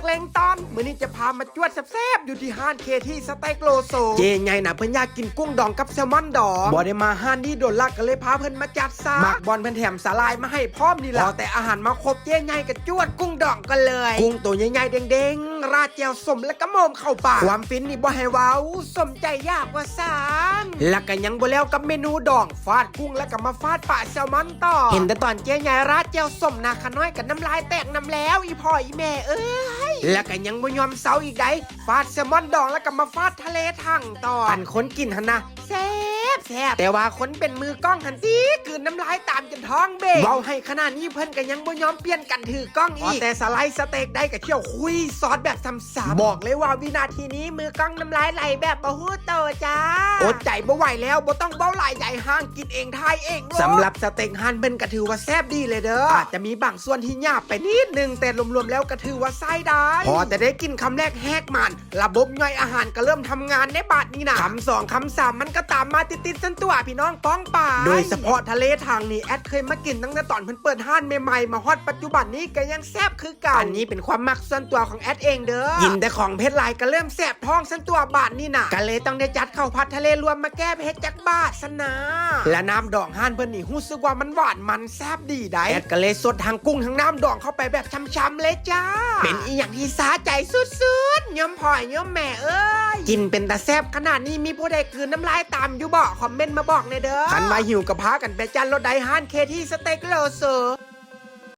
นักเลงตอนมื้อนี้จะพามาจวดแซ่บๆอยู่ที่ห้านเคที่สเต็กโลโซ เจไงนะเพิ่นอยากกินกุ้งดองกับแซลมอนดองบ่ได้มาห้านนี่โดนลักก็เลยพาเพิ่นมาจัดซะมักบอลเพิ่นแถมสาลายมาให้พร้อมนี่แหละพอแต่อาหารมาครบเจไงก็จวดกุ้งดองกันเลย กุ้งตัวใหญ่ๆเด้งๆราดแจ่วสมและก็โมมเข้าปากความฟินนี่บ่ให้เว้าสมใจยากกว่าสามแล้วก็ยังบ่แล้วกับเมนูดองฟาดกุ้งแล้วก็มาฟาดปลาแซลมอนต่อ เห็นแต่ตอนเจ๊ใหญ่ราดแจ่วสมนาขน้อยกับน้ำลายแตกน้ำแล้วอีพ่ออีแม่เอ้ยแล้วก็ยังบ่ยอมเซาอีกได้ฟาดแซลมอนดองแล้วก็มาฟาดทะเลทั้งต่ออันคนกินหันนะแซ่บ แซ่บแต่ว่าคนเป็นมือกล้องหันสิคืนน้ำลายตามจนท้องเบกเว้าให้ขนาดนี้เพิ่นก็ยังบ่ยอมเปลี่ยนกันถือกล้องอีกแต่สไลด์สเต็กได้กับเที่ยวคุยซอสแบบซ้ำๆบอกเลยว่าวินาทีนี้มือกล้องน้ำลายไหลแบบบ่ฮู้โตจ้าอดใจบ่ไหวแล้วบ่ต้องเบ้าหลายใหญ่ห้างกินเองทายเองสำหรับสเต็กฮันเพิ่นก็ถือว่าแซ่บดีเลยเด้ออาจจะมีบางส่วนที่หยาบไปนิดนึงแต่รวมๆแล้วก็ถือว่าไส้ได้พอแต่ได้กินคำแรกแหกมัน ระบบย่อยอาหารก็เริ่มทำงานในบาดนี้นะคำสองคำสามมันก็ตามมาติดๆสันตัวพี่น้องป้องป่าโดยเฉพาะทะเลทางนี้แอดเคยมากินตั้งแต่ตอนเพิ่นเปิดห้านใหม่ๆมาฮอดปัจจุบันนี้ก็ยังแซ่บคือก่าอันนี้เป็นความมักส่วนตัวของแอดเองเด้อกินแต่ของเพชรลายก็เริ่มแซ่บท้องสันตัวบาทนี่นะก็เลยต้องได้จัดข้าวผัดทะเลรวมมาแก้เพชรจักบาทสนะและน้ำดองห้านเพิ่นนี่รู้สึกว่ามันหวานมันแซ่บดีได้แอดก็เลยสดทางกุ้งทั้งน้ำดองเข้าไปแบบช้ำๆเลยจ้า เป็นอีหยังที่สาใจสุดๆย่อมพ่อยย่อมแม่เอ้ยกินเป็นตาแซบขนาดนี้มีผู้ใดกลืนน้ำลายตามอยู่บ่คอมเมนต์มาบอกในอยเด้อคันมาหิวกับพากันไปจันรถไดฮานเคที่สเต็กโลเซอร์